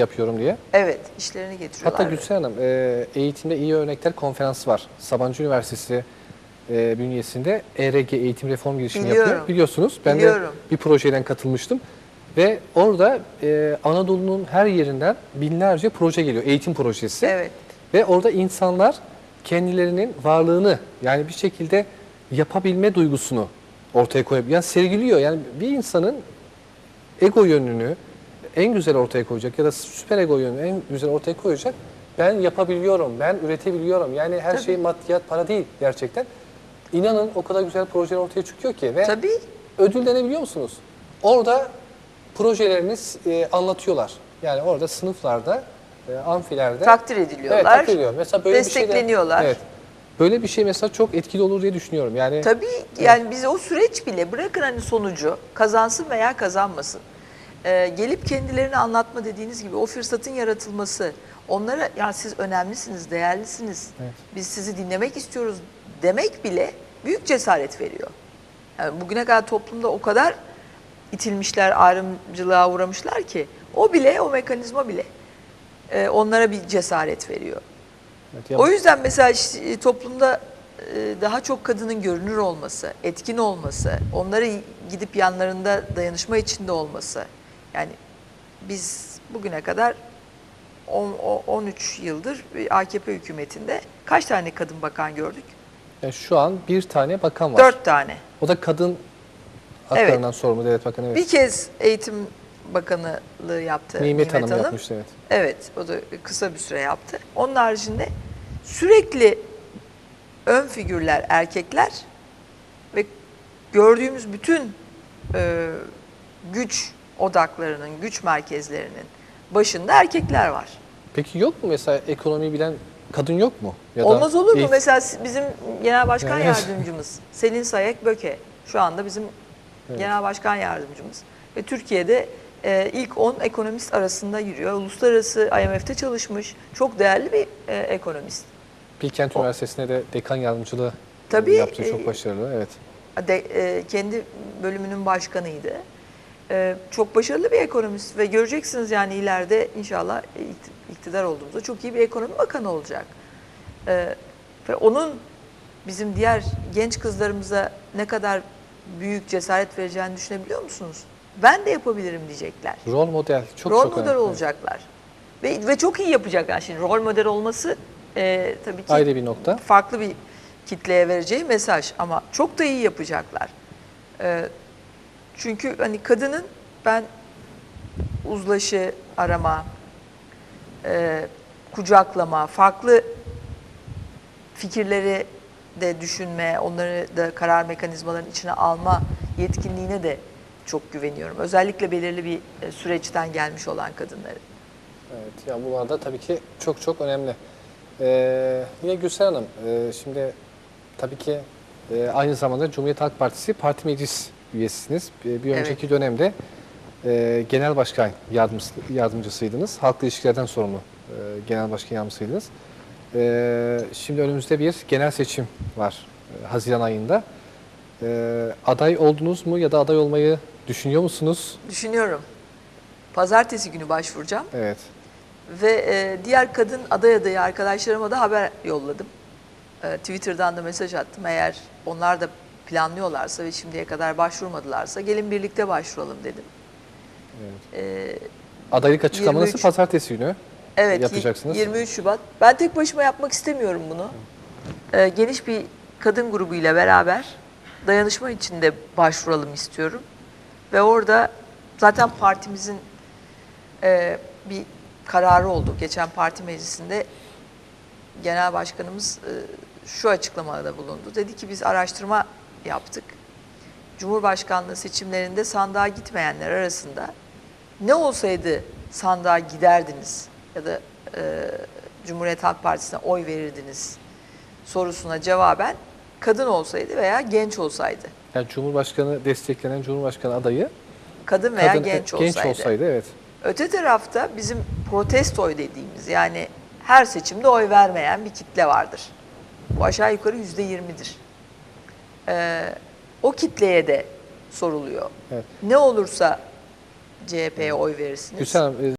yapıyorum diye. Evet, işlerini getiriyorlar. Hatta Gülsen Hanım, e, eğitimde iyi örnekler konferansı var. Sabancı Üniversitesi e, bünyesinde ERG eğitim reform girişimi Biliyorum. yapıyor. Biliyorsunuz. Ben Biliyorum. de bir projeden katılmıştım. Ve orada e, Anadolu'nun her yerinden binlerce proje geliyor. Eğitim projesi. Evet. Ve orada insanlar kendilerinin varlığını yani bir şekilde yapabilme duygusunu ortaya koyuyor. Yani sergiliyor. Yani bir insanın ego yönünü en güzel ortaya koyacak ya da süper ego yönünü en güzel ortaya koyacak. Ben yapabiliyorum, ben üretebiliyorum. Yani her Tabii. şey maddiyat, para değil gerçekten. İnanın o kadar güzel projeler ortaya çıkıyor ki ve Tabii. ödüllenebiliyor musunuz? Orada projelerini e, anlatıyorlar. Yani orada sınıflarda, e, amfilerde Takdir ediliyorlar. Evet, takdir ediliyor. Mesela böyle bir şey de- Destekleniyorlar. evet. Böyle bir şey mesela çok etkili olur diye düşünüyorum. Yani Tabii yani biz o süreç bile bırakın hani sonucu kazansın veya kazanmasın. Ee, gelip kendilerini anlatma dediğiniz gibi o fırsatın yaratılması. Onlara ya siz önemlisiniz, değerlisiniz. Evet. Biz sizi dinlemek istiyoruz demek bile büyük cesaret veriyor. Yani bugüne kadar toplumda o kadar itilmişler, ayrımcılığa uğramışlar ki o bile, o mekanizma bile e, onlara bir cesaret veriyor. Evet, O yüzden mesela işte toplumda e, daha çok kadının görünür olması, etkin olması, onları gidip yanlarında dayanışma içinde olması. Yani biz bugüne kadar on- o- 13 yıldır AKP hükümetinde kaç tane kadın bakan gördük? yani şu an bir tane bakan var. 4 tane. O da kadın haklarından sorumlu devlet bakanı. Evet. Bir kez eğitim bakanlığı yaptı Nimet, Hanım, yapmıştı evet. Evet, o da kısa bir süre yaptı. Onun haricinde sürekli ön figürler erkekler ve gördüğümüz bütün e, güç odaklarının, güç merkezlerinin başında erkekler var. Peki yok mu mesela ekonomiyi bilen kadın yok mu? Ya da Olmaz olur mu? eğit- Mesela bizim Genel Başkan Evet. Yardımcımız Selin Sayek Böke şu anda bizim Genel Başkan Yardımcımız ve Türkiye'de e, ilk 10 ekonomist arasında yürüyor. Uluslararası IMF'de çalışmış. Çok değerli bir e, ekonomist. Bilkent Üniversitesi'ne de dekan yardımcılığı Tabii, yaptı. e, Çok başarılı. Evet. De, e, kendi bölümünün başkanıydı. E, çok başarılı bir ekonomist ve göreceksiniz yani ileride inşallah ikt- iktidar olduğumuzda çok iyi bir ekonomi bakanı olacak. E, ve onun bizim diğer genç kızlarımıza ne kadar büyük cesaret vereceğini düşünebiliyor musunuz? Ben de yapabilirim diyecekler. Rol model çok rol çok model önemli. olacaklar. Ve, ve çok iyi yapacaklar. Şimdi rol model olması e, tabii ki Ayrı bir nokta. farklı bir kitleye vereceği mesaj ama çok da iyi yapacaklar. Ee, çünkü hani kadının ben uzlaşı arama, e, kucaklama, farklı fikirleri de düşünme, onları da karar mekanizmalarının içine alma yetkinliğine de çok güveniyorum. Özellikle belirli bir e, süreçten gelmiş olan kadınları. Evet, ya bunlar da tabii ki çok çok önemli. Ee, yine Gülsen Hanım, e, şimdi tabii ki e, aynı zamanda Cumhuriyet Halk Partisi Parti Meclis üyesisiniz. Bir, bir Evet. önceki dönemde e, Genel Başkan yardımcısı, yardımcısıydınız. Halkla ilişkilerden sorumlu e, Genel Başkan yardımcısıydınız. E, şimdi önümüzde bir genel seçim var e, Haziran ayında. E, aday oldunuz mu ya da aday olmayı düşünüyor musunuz? Düşünüyorum. Pazartesi günü başvuracağım. Evet. Ve e, diğer kadın aday adayı arkadaşlarıma da haber yolladım. E, Twitter'dan da mesaj attım. Eğer onlar da planlıyorlarsa ve şimdiye kadar başvurmadılarsa gelin birlikte başvuralım dedim. E, Adaylık açıklamanızı 23. pazartesi günü evet, yapacaksınız. 23 Şubat. Ben tek başıma yapmak istemiyorum bunu. E, geniş bir kadın grubuyla beraber dayanışma içinde başvuralım istiyorum. Ve orada zaten partimizin e, bir kararı oldu. Geçen parti meclisinde genel başkanımız e, şu açıklamada bulundu. Dedi ki biz araştırma yaptık. Cumhurbaşkanlığı seçimlerinde sandığa gitmeyenler arasında ne olsaydı sandığa giderdiniz ya da e, Cumhuriyet Halk Partisi'ne oy verirdiniz sorusuna cevaben kadın olsaydı veya genç olsaydı. Yani Cumhurbaşkanı desteklenen Cumhurbaşkanı adayı Kadın veya kadın- genç genç olsaydı. olsaydı evet. Öte tarafta bizim protesto oy dediğimiz yani her seçimde oy vermeyen bir kitle vardır. Bu aşağı yukarı yüzde yirmidir. Ee, o kitleye de soruluyor. Evet. Ne olursa CHP'ye oy verirsiniz. E,